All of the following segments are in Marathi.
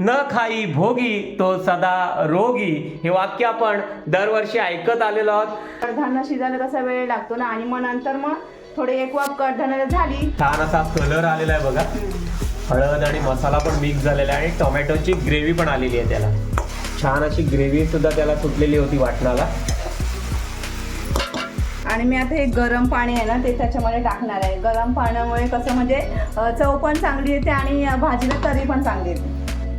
न खाई भोगी तो सदा रोगी. हे वाक्य आपण दरवर्षी ऐकत आलेलो आहोत. कडधान्य शिजायला कसा वेळ लागतो ना? आणि मग नंतर मग थोडे एक वाफ कडधान्याला झाली. छान असा कलर आलेला आहे बघा. हळद आणि मसाला पण मिक्स झालेला आहे आणि टोमॅटोची ग्रेव्ही पण आलेली आहे त्याला. छान अशी ग्रेव्ही सुद्धा त्याला सुटलेली होती वाटणाला. आणि मी आता हे गरम पाणी आहे ना ते त्याच्यामध्ये टाकणार आहे. गरम पाण्यामुळे कसं म्हणजे चव पण चांगली येते आणि भाजीला तरी पण चांगली येते.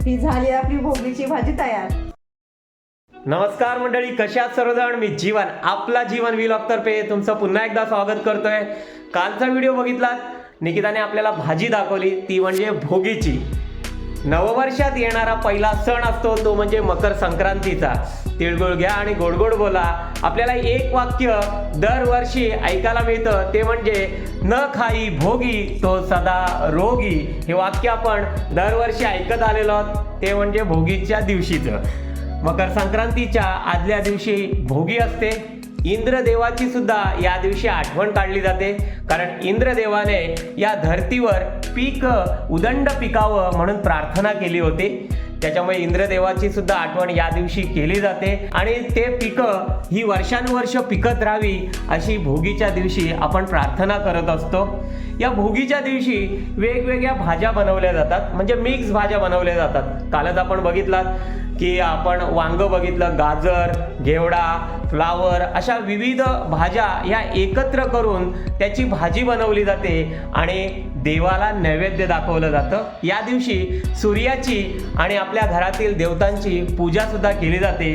ही झाली आपली भोगीची भाजी तयार. नमस्कार मंडळी कशा सर्वजण? मी जीवन आपला जीवन व्लॉग तर्फे तुमचं पुन्हा एकदा स्वागत करतोय. कालचा व्हिडिओ बघितलात निकिताने आपल्याला भाजी दाखवली ती म्हणजे भोगीची. नववर्षात येणारा पहिला सण असतो तो म्हणजे मकर संक्रांतीचा. तिळगुळ घ्या आणि गोडगोड बोला. आपल्याला एक वाक्य दरवर्षी ऐकायला मिळतं ते म्हणजे न खाई भोगी तो सदा रोगी. हे वाक्य आपण दरवर्षी ऐकत आलेलो आहोत ते म्हणजे भोगीच्या दिवशीचं. मकर संक्रांतीच्या आदल्या दिवशी भोगी असते. इंद्रदेवाची सुद्धा या दिवशी आठवण काढली जाते. कारण इंद्रदेवाने या धर्तीवर पीक उदंड पिकावं म्हणून प्रार्थना केली होती. त्याच्यामुळे इंद्रदेवाची सुद्धा आठवण या दिवशी केली जाते. आणि ते पिकं ही वर्षानुवर्ष पिकत राहावी अशी भोगीच्या दिवशी आपण प्रार्थना करत असतो. या भोगीच्या दिवशी वेगवेगळ्या भाज्या बनवल्या जातात. म्हणजे मिक्स भाज्या बनवल्या जातात. कालच आपण बघितलात की आपण वांग बघितलं गाजर घेवडा फ्लावर अशा विविध भाज्या या एकत्र करून त्याची भाजी बनवली जाते. आणि देवाला नैवेद्य दाखवलं जातं. या दिवशी सूर्याची आणि आपल्या घरातील देवतांची पूजासुद्धा केली जाते.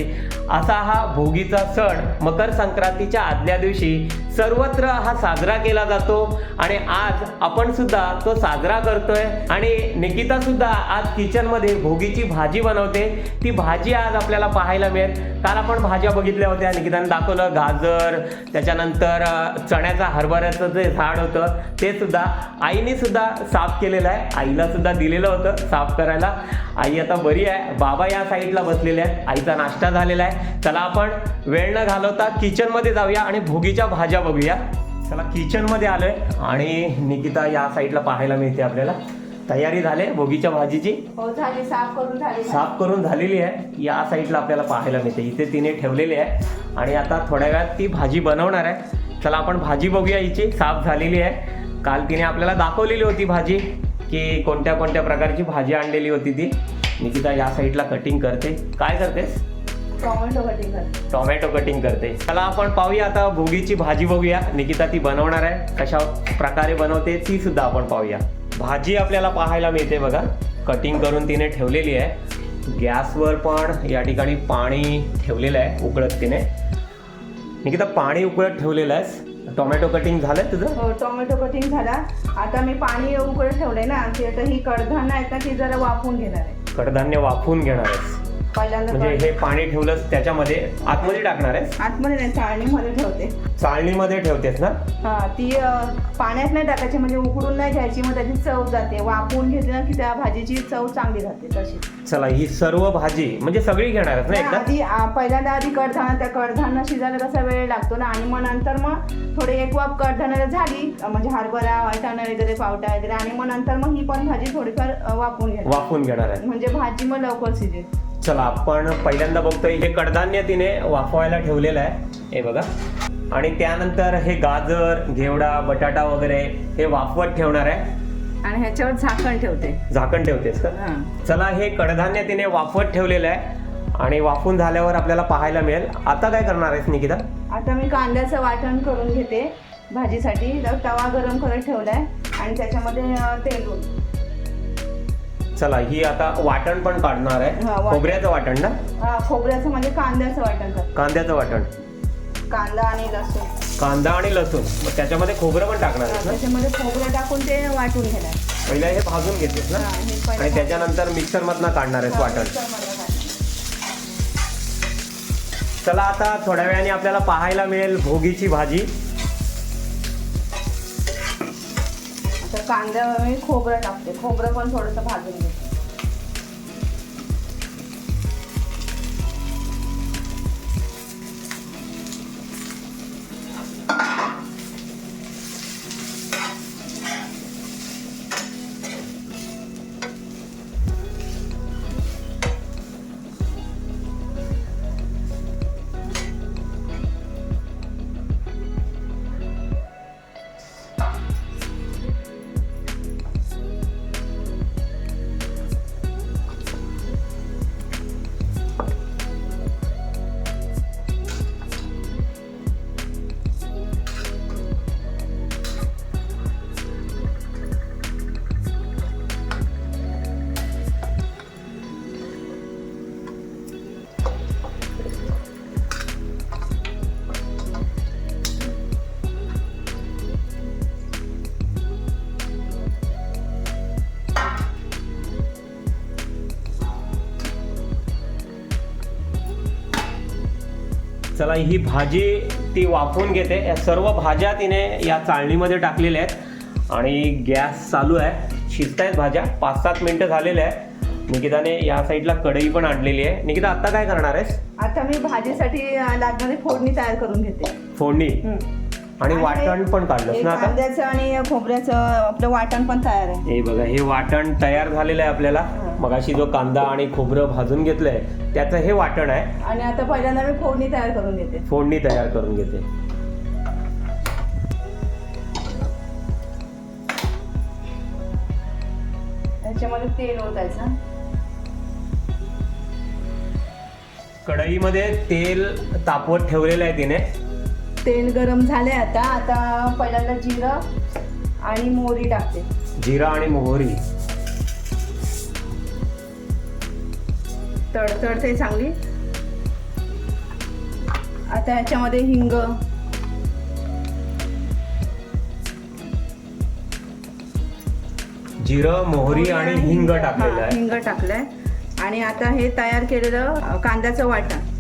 असा हा भोगीचा सण मकर संक्रांतीच्या आदल्या दिवशी सर्वत्र हा साजरा केला जातो. आणि आज आपण सुद्धा तो साजरा करतोय. आणि निकिता सुद्धा आज किचनमध्ये भोगीची भाजी बनवते. ती भाजी आज आपल्याला पाहायला मिळेल. काल आपण भाज्या बघितल्या होत्या. निकिताने दाखवलं गाजर त्याच्यानंतर चण्याचा हरभऱ्याचं जे झाड होतं ते सुद्धा आईने सुद्धा साफ केलेलं आहे. आईला सुद्धा दिलेलं होतं साफ करायला. आई आता बरी आहे. बाबा या साईडला बसलेले आहेत. आईचा नाश्ता झालेला आहे. चला आपण वेळ न घालवता किचनमध्ये जाऊया आणि भोगीच्या भाज्या बघूया. चला किचनमध्ये आलोय. आणि निकिता या साईडला पाहायला मिळते आपल्याला. तयारी झाली भोगीच्या भाजीची. हो झाली. साफ करून झाली. साफ करून झालेली आहे. या साईडला आपल्याला पाहायला मिळते. इथे तिने ठेवलेली आहे. आणि आता थोड्या वेळात ती भाजी बनवणार आहे. चला आपण भाजी बघूया हिची. साफ झालेली आहे. काल तिने आपल्याला दाखवलेली होती भाजी की कोणत्या कोणत्या प्रकारची भाजी आणलेली होती ती. निकिता या साईडला कटिंग करते. काय करतेस? टोमॅटो कटिंग कर टोमॅटो कटिंग करते. चला आपण पाहूया आता भोगीची भाजी बघूया. निकिता ती बनवणार आहे. कशा प्रकारे बनवते ती सुद्धा आपण पाहूया. भाजी आपल्याला पाहायला मिळते बघा. कटिंग करून तिने ठेवलेली आहे. गॅसवर पण या ठिकाणी पाणी ठेवलेलं आहे उकळत तिने. निकिता पाणी उकळत ठेवलेलं आहे टोमॅटो कटिंग झालंय तुझं? हो टोमॅटो कटिंग झाला. आता मी पाणी उकळत ठेवलंय ना ते आता ही कडधान्य आहेत ना ती जरा वाफवून घेणार आहे. कडधान्य वाफवून घेणार आहेस. पहिल्यांदा म्हणजे हे पाणी ठेवलंस त्याच्यामध्ये आतमध्ये टाकणार आहेस आतमध्ये नाही चाळणीमध्ये ठेवते. चाळणीमध्ये ठेवतेस ना? हा ती अ, पाण्यात नाही टाकायची म्हणजे उकडून नाही घ्यायची मग त्याची चव जाते. वाफवून घेतली ना की त्या भाजीची चव चांगली जाते तशी. चला ही सर्व भाजी म्हणजे सगळी घेणार आहेस ना एकदा? आधी आ, पहिल्यांदा आधी कडधान्य त्या कडधान्य शिजायला कसा वेळ लागतो ना? आणि मग नंतर मग थोडे एक वाफ कडधान्याला झाली म्हणजे हरभरा वाटाणा वगैरे पावटा वगैरे आणि मग नंतर मग ही पण भाजी थोडीफार अ, वाफवून घ्यायची वाफवून घेणार आहे. म्हणजे भाजी मग लवकर शिजेल. चला आपण पहिल्यांदा बघतोय हे कडधान्य तिने वाफवायला ठेवलेलं आहे. हे बघा. आणि त्यानंतर हे गाजर घेवडा बटाटा वगैरे हे वाफवत ठेवणार आहे. आणि ह्याच्यावर झाकण ठेवते. झाकण ठेवतेस का. चला हे कडधान्य तिने वाफवत ठेवलेलं आहे. आणि वाफून झाल्यावर आपल्याला पाहायला मिळेल. आता काय करणार आहेस निकिता? आता मी कांद्याचं वाटण करून घेते. भाजीसाठी तर तवा गरम करत ठेवलाय. आणि त्याच्यामध्ये तेल. चला ही आता वाटण पण काढणार आहे. वाटण. खोबऱ्याचं वाटण ना? हा, खोबऱ्याचं म्हणजे कांद्याचं वाटण कर. कांद्याचं वाटण. कांदा आणि लसूण. कांदा आणि लसूण. मग त्याच्यामध्ये खोबरं पण टाकणार आहेस ना? त्याच्यामध्ये खोबरं टाकून ते वाटून घेणार. पहिलं हे भाजून घेतेस ना? हा, हे पहिलं आणि त्याच्यानंतर मिक्सर मधनं काढणार आहेस हा, वाटण. मिक्सरमध्ये. चला आता थोड्या वेळाने आपल्याला पाहायला मिळेल भोगीची भाजी. कांद्यावर मी खोबरं टाकते. खोबरं पण थोडंसं भाजून घेते. चला ही भाजी ती वाफवून घेते. या सर्व भाज्या तिने या चाळणीमध्ये टाकलेल्या आहेत. आणि गॅस चालू आहे. शिजत आहेत भाज्या. पाच सात मिनटं झालेले आहे निकिताने या साईडला कढई पण आणलेली आहे. निकिता आता काय करणार आहेस? आता मी भाजीसाठी लागणारी फोडणी तयार करून घेते. फोडणी. आणि वाटण पण काढलंस हे ना आता? कांद्याचं आणि खोबऱ्याचं आपलं वाटण पण तयार आहे. हे बघा हे वाटण तयार झालेलं आहे आपल्याला. मगाशी जो कांदा आणि खोबरं भाजून घेतलंय त्याचं हे वाटण आहे. आणि आता पहिल्यांदा मी फोडणी तयार करून घेते. फोडणी तयार करून घेते. त्याच्यामध्ये तेल ओतायचं. कढईमध्ये तेल तापवत ठेवलेलं आहे तिने. तेल गरम झाले आता. आता पहिल्यांदा जिरं आणि मोहरी टाकते. जिरा आणि मोहरी. तडतडते चांगली. आता ह्याच्यामध्ये हिंग. जिरं मोहरी आणि हिंग टाकलेलं हिंग टाकलंय. आणि आता हे तयार केलेलं कांद्याचं वाटण.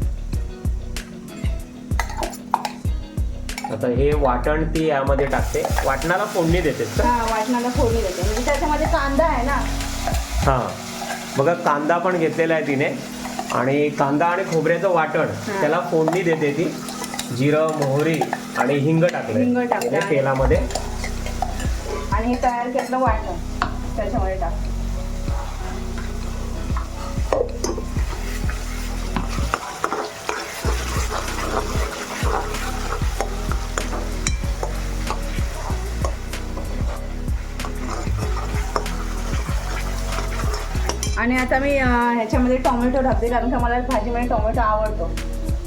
आता हे वाटण ती यामध्ये टाकते. वाटणाला फोडणी देते. हा वाटणाला फोडणी देते. म्हणजे त्याच्यामध्ये कांदा आहे ना? हा. बघा कांदा पण घेतलेला आहे तिने. आणि कांदा आणि खोबऱ्याचं वाटण. त्याला फोडणी देते ती. जिरं मोहरी आणि हिंग टाकलंय. हिंग टाकलंय. तिने तेलामध्ये. आणि हे तयार केलेलं वाटण त्याच्यामध्ये टाक. आणि आता मी ह्याच्यामध्ये टोमॅटो टाकते कारण का मला भाजीमध्ये टोमॅटो आवडतो.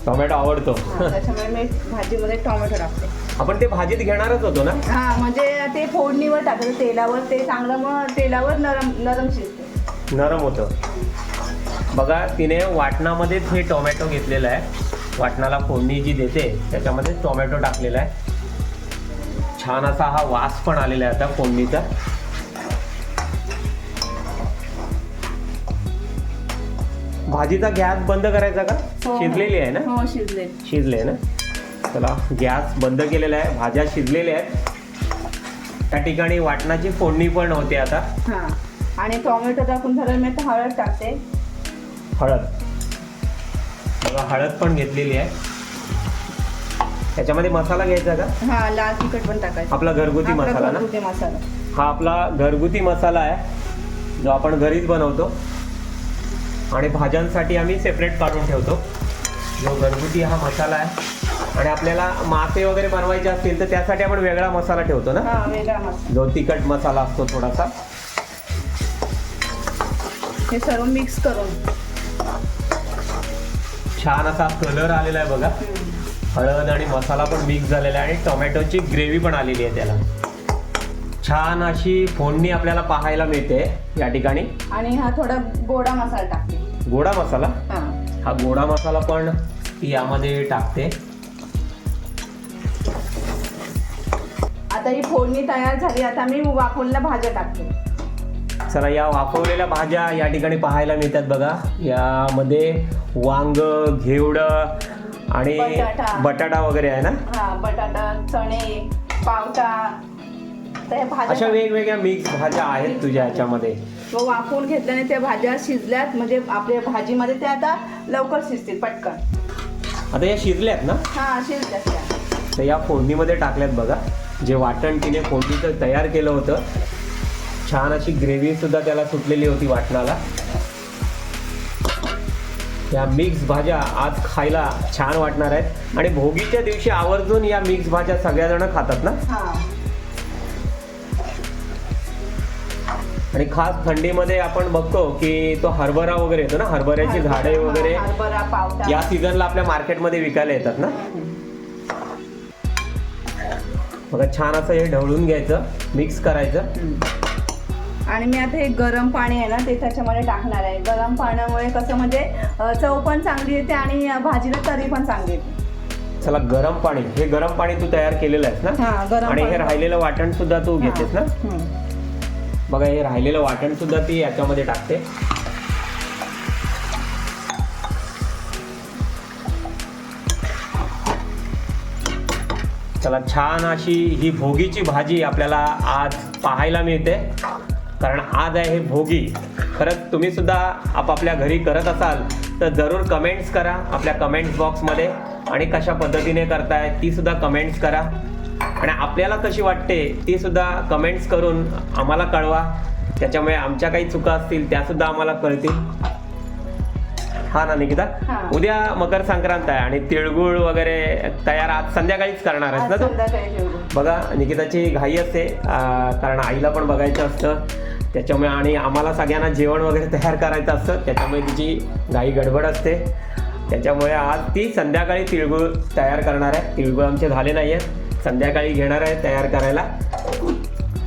टोमॅटो आवडतो. त्याच्यामुळे मी भाजीमध्ये टोमॅटो टाकते आपण ते भाजीत घेणारच होतो ना? हा म्हणजे ते फोडणीवर टाकायचं तेलावर ते चांगलं मग तेलावर नरम नरम शिजते. नरम होतं. बघा तिने वाटणामध्येच हे टोमॅटो घेतलेलं आहे. वाटणाला फोडणी जी देते त्याच्यामध्ये टोमॅटो टाकलेला आहे. छान असा हा वास पण आलेला आहे आता फोडणीचा. भाजीचा गॅस बंद करायचा का? हो. शिजलेली आहे ना? हो शिजले. शिजले ना? चला गॅस बंद केलेला आहे. भाज्या शिजलेल्या आहेत. त्या ठिकाणी वाटणाची फोडणी पण होते आता. हा. आणि टोमॅटो टाकून झालं मी आता हळद टाकते. हळद. बघा हळद पण घेतलेली आहे. त्याच्यामध्ये मसाला घ्यायचा का? हा लाल तिखट पण टाकायचं. आपला घरगुती आपला मसाला ना? घरगुती मसाला. हा आपला घरगुती मसाला आहे जो आपण घरीच बनवतो. आणि भाज्यांसाठी आम्ही सेपरेट काढून ठेवतो. जो घरगुती हा मसाला आहे. आणि आपल्याला मासे वगैरे बनवायचे असतील तर त्यासाठी आपण वेगळा मसाला ठेवतो ना? हा जो तिखट मसाला असतो थोडासा. हे सर्व मिक्स करून. छान असा कलर आलेला आहे बघा. हळद आणि मसाला पण मिक्स झालेला आहे आणि टोमॅटोची ग्रेव्ही पण आलेली आहे त्याला. छान अशी फोडणी आपल्याला पाहायला मिळते या ठिकाणी. आणि हा थोडा गोडा मसाला टाकते गोडा मसाला. हा. गोडा मसाला पण यामध्ये टाकते. आता ही फोडणी तयार झाली आता मी वाफवलेल्या भाज्या टाकते. चला या वाफवलेल्या भाज्या या ठिकाणी पाहायला मिळतात बघा. यामध्ये वांग घेवड आणि बटाटा. वगैरे आहे ना? हा बटाटा चणे पावटा. अशा वेगवेगळ्या मिक्स भाज्या आहेत तुझ्या याच्यामध्ये. व वाफवून घेतल्याने त्या भाज्या शिजल्यात. म्हणजे आपल्या भाजीमध्ये त्या आता लवकर शिजतील पटकन. आता या शिजल्यात ना? हा शिजल्यात त्या. तर या फोडणीमध्ये टाकल्यात बघा. जे वाटण तिने फोडणीचं तयार केलं होतं छान अशी ग्रेव्ही सुद्धा त्याला सुटलेली होती वाटणाला. या मिक्स भाज्या आज खायला छान वाटणार आहेत. आणि भोगीच्या दिवशी आवर्जून या मिक्स भाज्या सगळ्याजण खातात ना? हा. आणि खास थंडीमध्ये आपण बघतो की तो हरभरा वगैरे येतो ना हरभऱ्याची झाडे वगैरे या सीझनला आपल्या मार्केटमध्ये विकायला येतात ना? बघा छान असं हे ढवळून घ्यायचं मिक्स करायचं. आणि मी आता हे गरम पाणी आहे ना ते त्याच्यामध्ये टाकणार आहे. गरम पाण्यामुळे कसं म्हणजे चव पण चांगली येते आणि भाजीला तरी पण चांगली येते. चला गरम पाणी. हे गरम पाणी तू तयार केलेलं आहेस ना? हा आणि हे. राहिलेलं वाटण सुद्धा तू घेतेस ना. बघा हे राहिलेलं वाटण सुद्धा ती याच्यामध्ये टाकते. चला छान अशी ही भोगीची भाजी आपल्याला आज पाहायला मिळते. कारण आज आहे हे भोगी. खरंच तुम्ही सुद्धा आपापल्या घरी करत असाल तर जरूर कमेंट्स करा आपल्या कमेंट्स बॉक्समध्ये आणि कशा पद्धतीने करताय ती सुद्धा कमेंट्स करा. आणि आपल्याला कशी वाटते ती सुद्धा कमेंट्स करून आम्हाला कळवा. त्याच्यामुळे आमच्या काही चुका असतील त्या सुद्धा आम्हाला कळतील. हा ना निकिता. उद्या मकर संक्रांत आहे आणि तिळगुळ वगैरे तयार आज संध्याकाळीच करणार आज ना तू? बघा निकिताची घाई असते कारण आईला पण बघायचं असतं. त्याच्यामुळे आणि आम्हाला सगळ्यांना जेवण वगैरे तयार करायचं असतं. त्याच्यामुळे तिची घाई गडबड असते. त्याच्यामुळे आज ती संध्याकाळी तिळगुळ तयार करणार आहे. तिळगुळ आमचे झाले नाही आहेत संध्याकाळी घेणार आहे तयार करायला.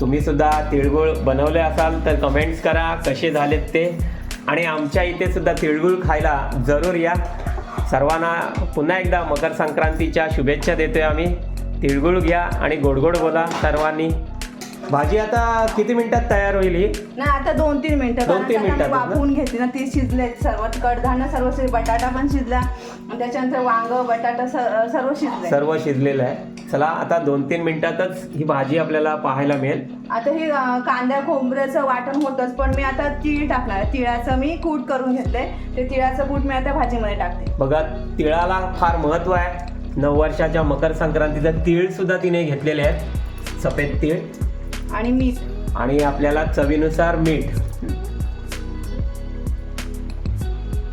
तुम्ही सुद्धा तिळगुळ बनवले असाल तर कमेंट्स करा कसे झालेत ते. आणि आमच्या इथे सुद्धा तिळगुळ खायला जरूर या. सर्वांना पुन्हा एकदा मकर संक्रांतीच्या शुभेच्छा देतोय आम्ही. तिळगुळ घ्या आणि गोडगोड बोला सर्वांनी. भाजी आता किती मिनिटात तयार होईल ही? नाही आता दोन तीन मिनिटं दोन कारण तीन आता आम्ही मिनिटातच ना? वाफवून घेतली ना ती शिजले सर्व कडधान्य सर्व बटाटा पण शिजला आणि त्याच्यानंतर वांग बटाटा सर्व शिजले. सर्व शिजलेलं आहे. चला आता दोन तीन मिनिटातच ही भाजी आपल्याला पाहायला मिळेल. आता हे अं, कांद्या खोबऱ्याचं वाटण होतंच पण मी आता तीळ टाकणार आहे. तिळाचं मी कूट करून घेतलंय. ते तिळाचं कूट मी आता भाजीमध्ये टाकते. बघा तिळाला फार महत्त्व आहे. नऊ वर्षाच्या मकर संक्रांतीचं तीळ सुद्धा तिने घेतलेले आहेत. सफेद तीळ. आणि मीठ. आणि आपल्याला चवीनुसार मीठ.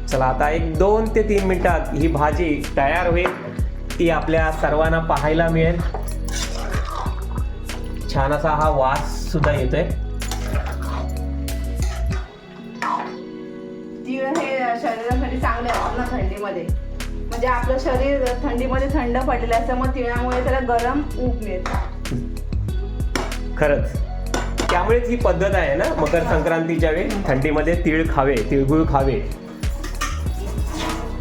चला आता एक दोन ते तीन मिनिटात ही भाजी तयार होईल. ती आपल्या सर्वांना पाहायला मिळेल. छान असा हा वास सुद्धा येतोय. तीळ हे शरीरासाठी चांगले असतात ना थंडीमध्ये. म्हणजे आपलं शरीर थंडीमध्ये थंड पडलेलं असतं मग तिळामुळे त्याला गरम ऊब मिळतं. खरंच. त्यामुळेच ही पद्धत आहे ना मकर संक्रांतीच्या वेळी. थंडीमध्ये तीळ खावे तिळगुळ खावे.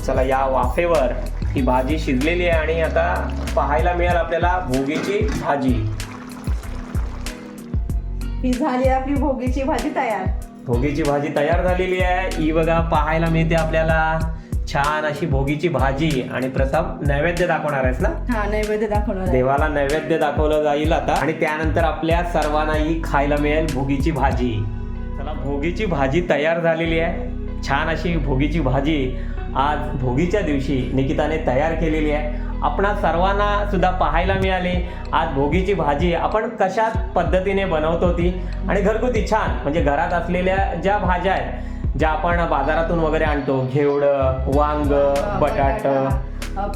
चला या वाफेवर ही भाजी शिजलेली आहे आणि आता पाहायला मिळेल आपल्याला भोगीची भाजी. ही झाली आपली भोगीची भाजी तयार. भोगीची भाजी तयार झालेली आहे. ही बघा पाहायला मिळते आपल्याला. छान अशी भोगीची भाजी आणि प्रथम नैवेद्य दाखवणार आहेस ना? हा नैवेद्य दाखवणार आहे. देवाला नैवेद्य दाखवलं जाईल आता. आणि त्यानंतर आपल्या सर्वांनाही खायला मिळेल भोगीची भाजी. चला भोगीची भाजी तयार झालेली आहे. छान अशी भोगीची भाजी आज भोगीच्या दिवशी निकिताने तयार केलेली आहे. आपणा सर्वांना सुद्धा पाहायला मिळाली. आज भोगीची भाजी आपण कशा पद्धतीने बनवतो ती? आणि घरगुती छान म्हणजे घरात असलेल्या ज्या भाज्या आहेत ज्या आपण बाजारातून वगैरे आणतो घेवडं वांग बटाट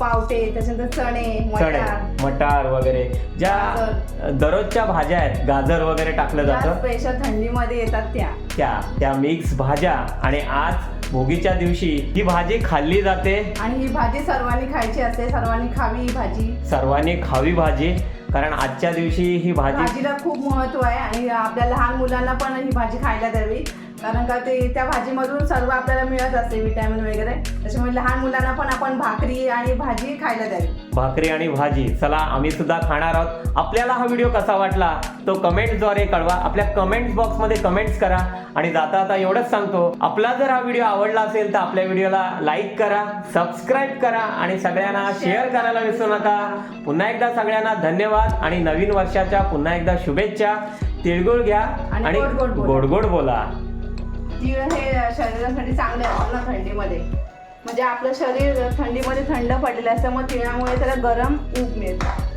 पावटे त्याच्यानंतर चणे चणे मटार. वगैरे. ज्या दररोजच्या भाज्या आहेत गाजर वगैरे टाकलं जातं स्पेशल थंडीमध्ये येतात त्या. त्या त्या मिक्स भाज्या. आणि आज भोगीच्या दिवशी ही भाजी खाल्ली जाते. आणि ही भाजी सर्वांनी खायची असते सर्वांनी खावी ही भाजी. सर्वांनी खावी भाजी. कारण आजच्या दिवशी ही भाजी भाजीला खूप महत्त्व आहे आणि आपल्या लहान मुलांना पण ही भाजी खायला द्यावी. कारण का ते त्या भाजीमधून सर्व आपल्याला मिळत असते विटॅमिन वगैरे. त्याच्यामुळे लहान मुलांना पण आपण भाकरी आणि भाजी खायला द्यावी. भाकरी आणि भाजी. चला आम्ही सुद्धा खाणार आहोत. आपल्याला हा व्हिडिओ कसा वाटला तो कमेंट्सद्वारे कळवा. आपल्या कमेंट्स बॉक्समध्ये कमेंट्स करा. आणि जाता आता एवढंच सांगतो आपला जर हा व्हिडिओ आवडला असेल तर आपल्या व्हिडिओला लाईक करा सबस्क्राईब करा आणि सगळ्यांना शेअर करायला विसरू नका. पुन्हा एकदा सगळ्यांना धन्यवाद. आणि नवीन वर्षाच्या पुन्हा एकदा शुभेच्छा. तिळगुळ घ्या आणि. गोड गोड बोला. तीळ हे शरीरासाठी चांगले असतात हो ना थंडीमध्ये. म्हणजे आपलं शरीर थंडीमध्ये थंड पडलेलं असतं मग तिळामुळे त्याला गरम ऊब मिळतं.